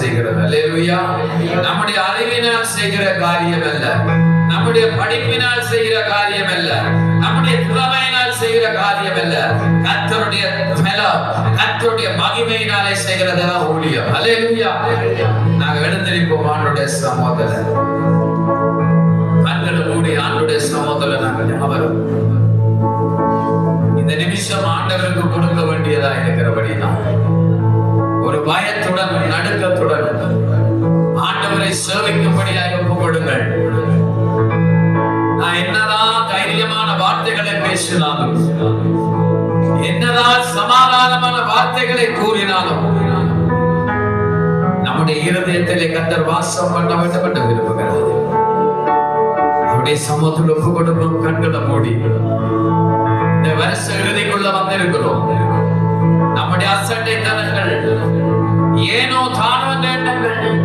செய்கிறது அல்லேலூயா நம்முடைய அறிவினால் செய்கிற காரியம் அல்ல நம்முடைய படிப்பினால் செய்கிற காரியம் அல்ல நம்முடைய திறமையினால் செய்கிற காரியம் அல்ல கர்த்தருடைய பலம் கர்த்தருடைய மகிமையினாலே செய்கிறதெல்லாம் ஊழியம். அல்லேலூயா நாங்க எழுந்திருப்போம் ஆண்டுடைய சமூகத்துல. கண்களை மூடி ஆண்டுடைய சமூகத்துல நாங்கள் ஞாபகம் இந்த நிமிஷம் ஆண்டவருக்கு கொடுக்க வேண்டியதா இருக்கிறபடினா ஒரு பயத்துடன் நடுக்கத்துடன் ஆண்டவரை சேவிக்கும்படியாக ஒப்புக்கொடுங்கள் நான் என்னதான் தைரியமான வார்த்தைகளை பேசினாலும் என்னதான் சமாதானமான வார்த்தைகளை கூறினாலும் நம்முடைய இருதயத்திலே கத்தர் வாசம் பண்ண வேண்டும் என்று விரும்புகிறார். அவருடைய சமூகத்தில் ஒப்பு கொடுக்கும் கண்களை மூடி. இந்த வருஷ இறுதிக்குள்ள வந்திருக்கிறோம். நம்முடைய அசட்டைத்தனங்கள் ஏனோ தானோ என்ற எண்ணங்கள்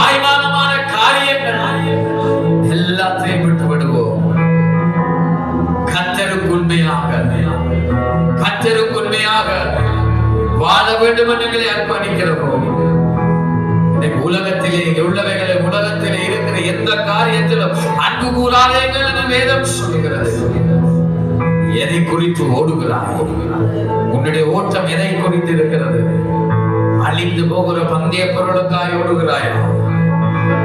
ஆய்வானமான காரியங்கள் எல்லாத்தையும் விட்டு விடுவோம். கத்தருக்கு உண்மையாக கத்தருக்கு உண்மையாக வாழ வேண்டும் என்று அர்ப்பணிக்கிறோம். உலகத்திலே உள்ளவைகளை உலகத்திலே இருக்கிற எந்த காரியத்திலும் அன்பு கூறாதே என்று வேதம் சொல்கிறது எதை குறித்து ஓடுகிறாய் உன்னுடைய ஓட்டம் எதை குறித்து இருக்கிறது அழிந்து போகிற பந்தய பொருளுக்காய் ஓடுகிறாயா?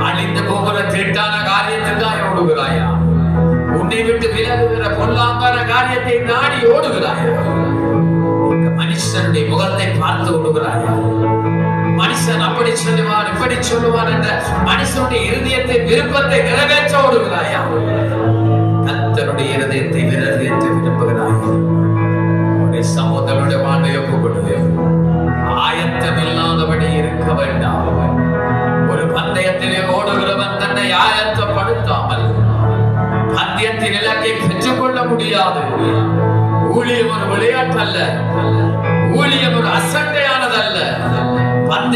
அழிந்து போகிற தீட்டான காரியத்துக்காய் ஓடுகிறாயா? உன்னை விட்டு விலகுகிற பொல்லாங்கான காரியத்தை நாடி ஓடுகிறாயா? மனுஷனுடைய முகத்தை பார்த்து ஓடுகிறாயா? மனுஷன் அப்படி சொல்லுவான் இப்படி சொல்லுவான் என்ற மனுஷனுடைய இருதயத்தை விருப்பத்தை நிறைவேற்ற ஓடுகிறாயா?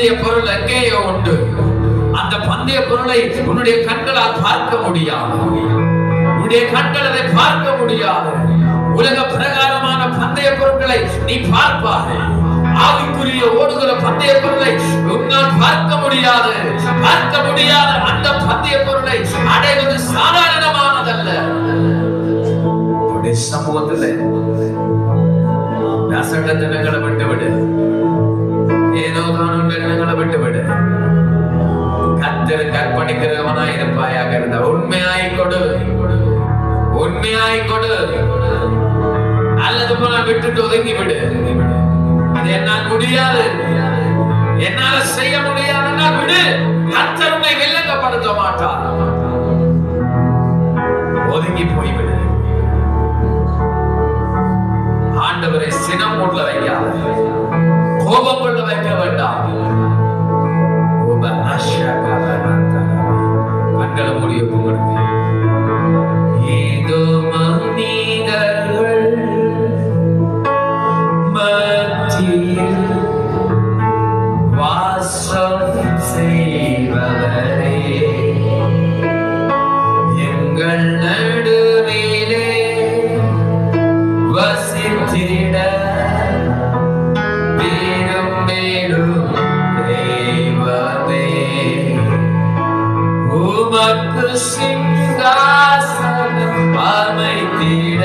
பந்தய பொருள் எங்கேயோ உண்டு. அந்த பந்தய பொருளை உன்னுடைய கண்களால் பார்க்க முடியாது. உன்னுடைய கண்கள் அதை பார்க்க முடியாது. உலக பிரகாரமான பந்தய பொருட்களை நீ பார்ப்பாய். ஆவிக்குரிய ஓடுகிற பந்தய பொருளை உன்னால் பார்க்க முடியாது. பார்க்க முடியாத அந்த பந்தய பொருளை அடைவது சாதாரணமானதல்ல. சமூகத்தில் சமூகத்துல தினங்களை கத்தரு இருப்பாயாக இருந்த உண்மையாய் கொடு. உண்மையாய் கொடு. அல்லது போல விட்டுட்டு ஒதுங்கி விடு அது என்னால் முடியாது. என்னால செய்ய முடியாதுன்னா விடு. கத்தர் உன்னை வில்லங்கப்படுத்த மாட்டார். ஒதுங்கி போய்விடு. ஆண்டவரை சினம் உள்ள வைக்காத. கோபம் கொள்ள வைக்க வேண்டாம். கண்களை மூடி ஒப்புக்கொடுங்க. சிங்காசனம் அமைத்திட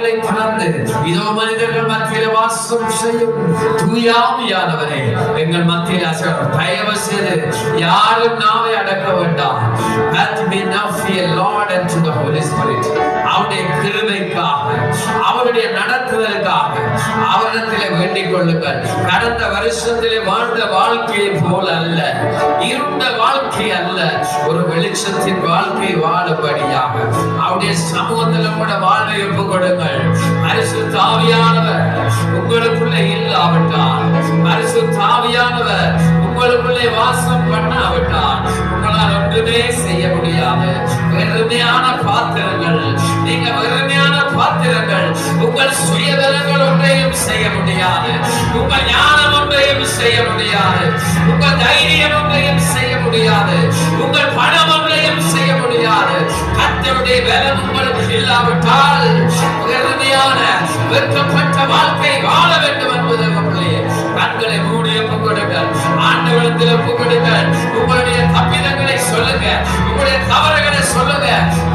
வாய்களை திறந்து இதோ மனிதர்கள் மத்தியில வாசம் செய்யும் தூயாமியானவரே எங்கள் மத்தியில் அசர் தயவு செய்து யாரும் நாவை அடக்க வேண்டாம். That may now fear Lord and to the Holy Spirit. அவருடைய கிருமைக்காக அவருடைய நடத்துதல் அவரிடத்திலே வேண்டிக் கொள்ளுங்கள். கடந்த வருஷத்திலே வாழ்ந்த வாழ்க்கையை போல அல்ல. இருண்ட வாழ்க்கை அல்ல. ஒரு வெளிச்சத்தின் வாழ்க்கை வாழும்படியாக. அவருடைய சமூகத்தில் கூட வாழ்வை ஒப்பு கொடுங்கள். அரிசு தாவியானவர் உங்களுக்குள்ளே இல்லாவிட்டால். அரிசு தாவியானவர் உங்களுக்குள்ளே வாசம் பண்ணாவிட்டால். உங்களால் ஒன்றுமே செய்ய முடியாது. வெறுமையான பாத்திரங்கள். நீங்க வெறுமையான பாத்திரங்கள். உங்கள் சுயதலங்கள் ஒன்றையும் செய்ய முடியாது. உங்கள் ஞானம் ஒன்றையும் செய்ய முடியாது. உங்கள் தைரியம் ஒன்றையும் செய்ய முடியாது. உங்கள் பணம் ஒன்றையும் செய்ய முடியாது. கத்தருடைய பலம் உங்களுக்கு இல்லாவிட்டால் வெறுமையான வெட்கப்பட்ட வாழ்க்கை வாழ வேண்டும் என்பது உங்களுடைய கண்களை மூடி ஒப்புக் கொடுங்கள் ஆண்டவரத்தில் கொடுங்கள் உங்களுடைய தப்பிதங்களை சொல்லுங்க. உங்களுடைய தவறுகளை சொல்லுங்க.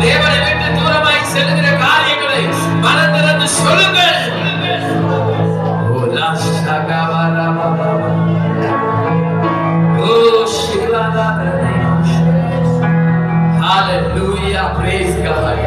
தேவனை விட்டு தூரமாய் செல்லுகிற 要很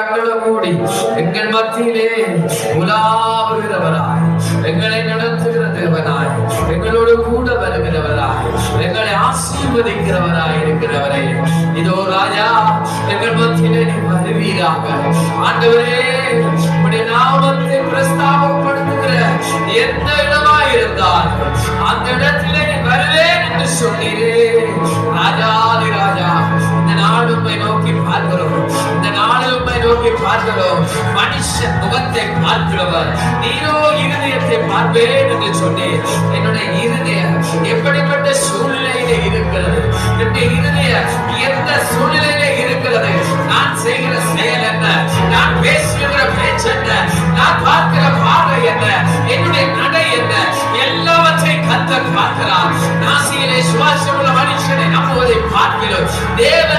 நம்முடைய கண்களை மூடி எங்கள் மத்தியிலே உலாவுகிறவராய் எங்களை நடத்துகிற தேவனாய் எங்களோடு கூட வருகிறவராய் எங்களை ஆசீர்வதிக்கிறவராய் இருக்கிறவரே இதோ ராஜா எங்கள் மத்தியிலே நீ வருவீராக ஆண்டவரே உடைய நாமத்தை பிரஸ்தாபப்படுத்துகிற எந்த இடமாய் இருந்தாலும் மாற்றுபவர் நீரோ இருதயத்தை பார்ப்பேன் என்று சொன்னேன். என்னுடைய இருதயம் எப்படிப்பட்ட சூழ்நிலையில இருக்கிறது? என்னுடைய இருதயம் எந்த சூழ்நிலையில இருக்கிறது. நான் செய்கிற செயல் என்ன? நான் பேசுகிற பேச்சு என்ன? நான் பார்க்கிற பார்வை என்ன? என்னுடைய நடை என்ன? எல்லாவற்றையும் கத்த பார்க்கிறார். நாசியிலே சுவாசம் உள்ள மனுஷனை நம்புவதை பார்க்கிறோம். தேவ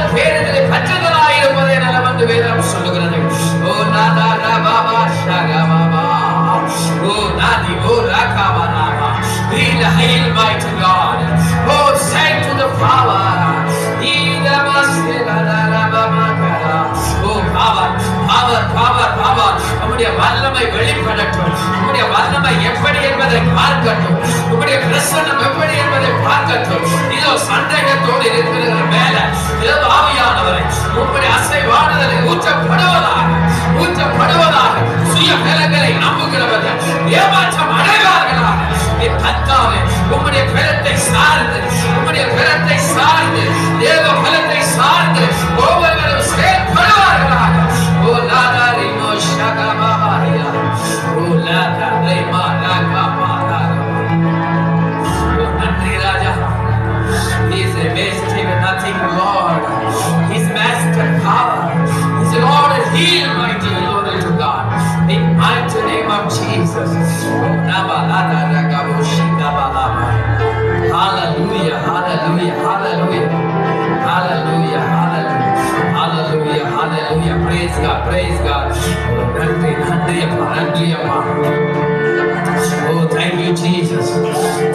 hail, mighty God. Oh, send to the power. Oh, power, power, power, power. உம்முடைய வல்லமை வெளிப்படட்டும் உம்முடைய வல்லமை எப்படி என்பதை பார்க்கட்டும் உம்முடைய பிரசனம் எப்படி என்பதை பார்க்கட்டும் இதோ சந்தேகத்தோடு இருக்கிற மேல இதோ ஆவியானவரை உம்முடைய அசைவானதலை ஊற்றப்படுவதாக ஊற்றப்படுவதாக சுய விலகலை நம்புகிறவர்கள் ஏமா woman in bed. Hallelujah. Oh, thank you, Jesus.